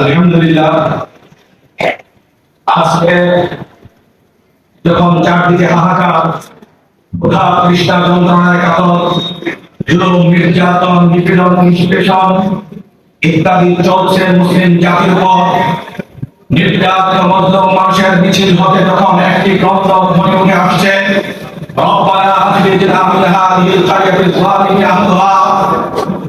আলহামদুলিল্লাহ। আজকে যখন চারদিকে হাহাকার যন্ত্রণায় কাতর নির্যাতন, নিপীড়ন, নিষ্পেষণ ইত্যাদি চলছে মুসলিম জাতির উপর। নির্যাতন মধ্যম মানুষের মিছিল হতে যখন একটি গ্রন্থ মনে উঠে আসছে। রব্বানা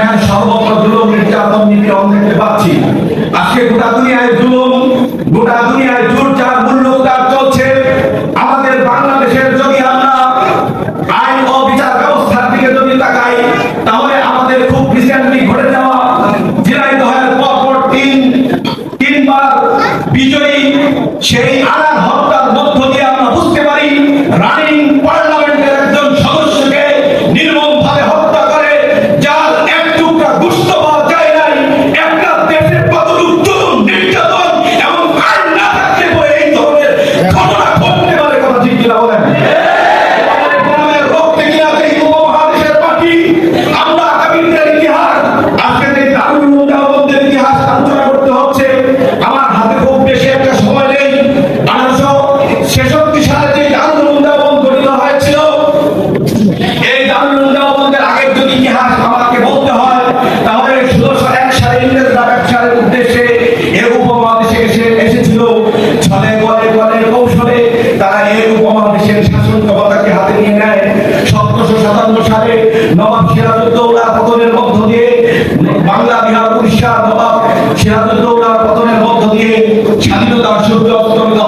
এলাকায় সর্বত্র দুর্গ নির্যাতন নিপীড়ন দেখতে পাচ্ছি। আজকে গোটা দুনিয়ায় তারা এক উপমহাদেশের শাসন ক্ষমতাকে হাতে নিয়ে নেয়। সতেরোশো সাতান্ন সালে নবাব সিরাজউদ্দৌলা পতনের মধ্য দিয়ে বাংলা, বিহার, উড়িষ্যা, নবাব সিরাজউদ্দৌলার পতনের মধ্য দিয়ে স্বাধীনতা সূর্য অস্তমিত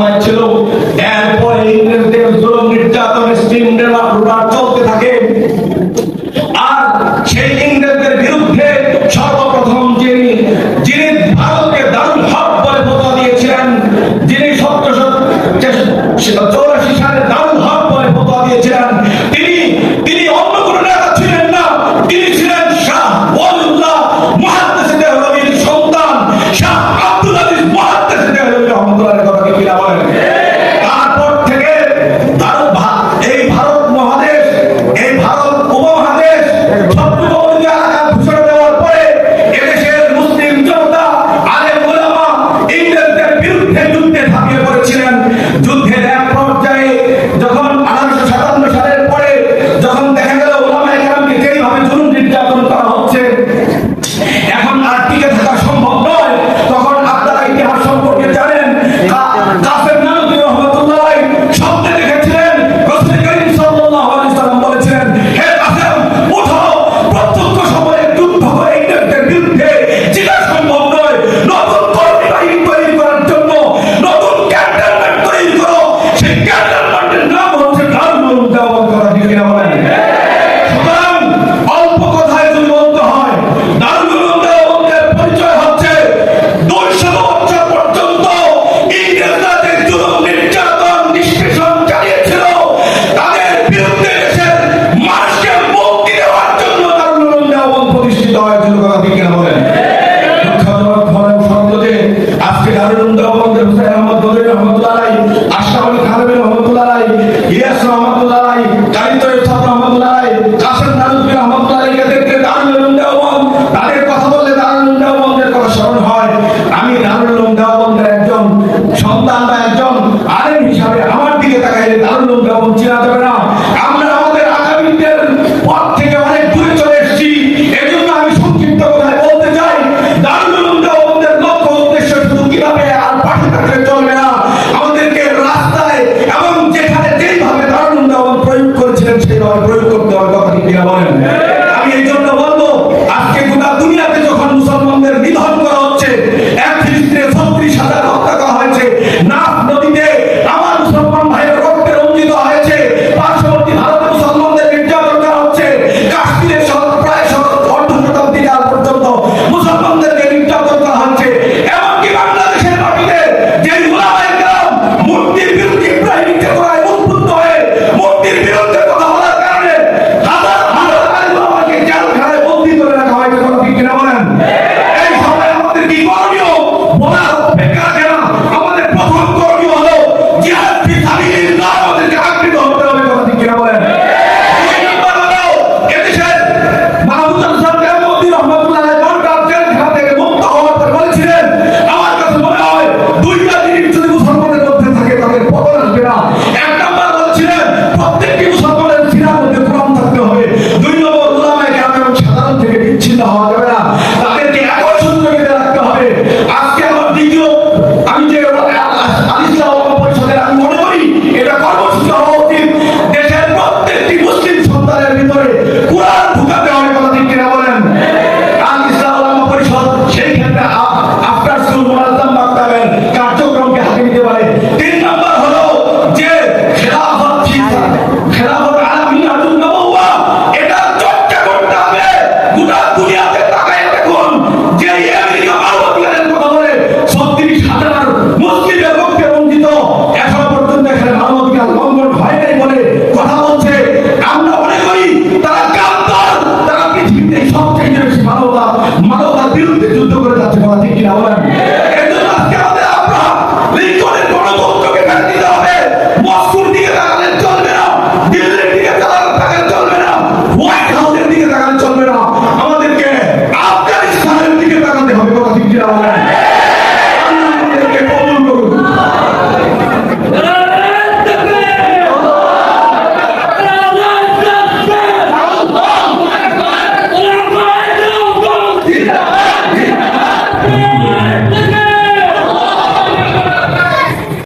好各位了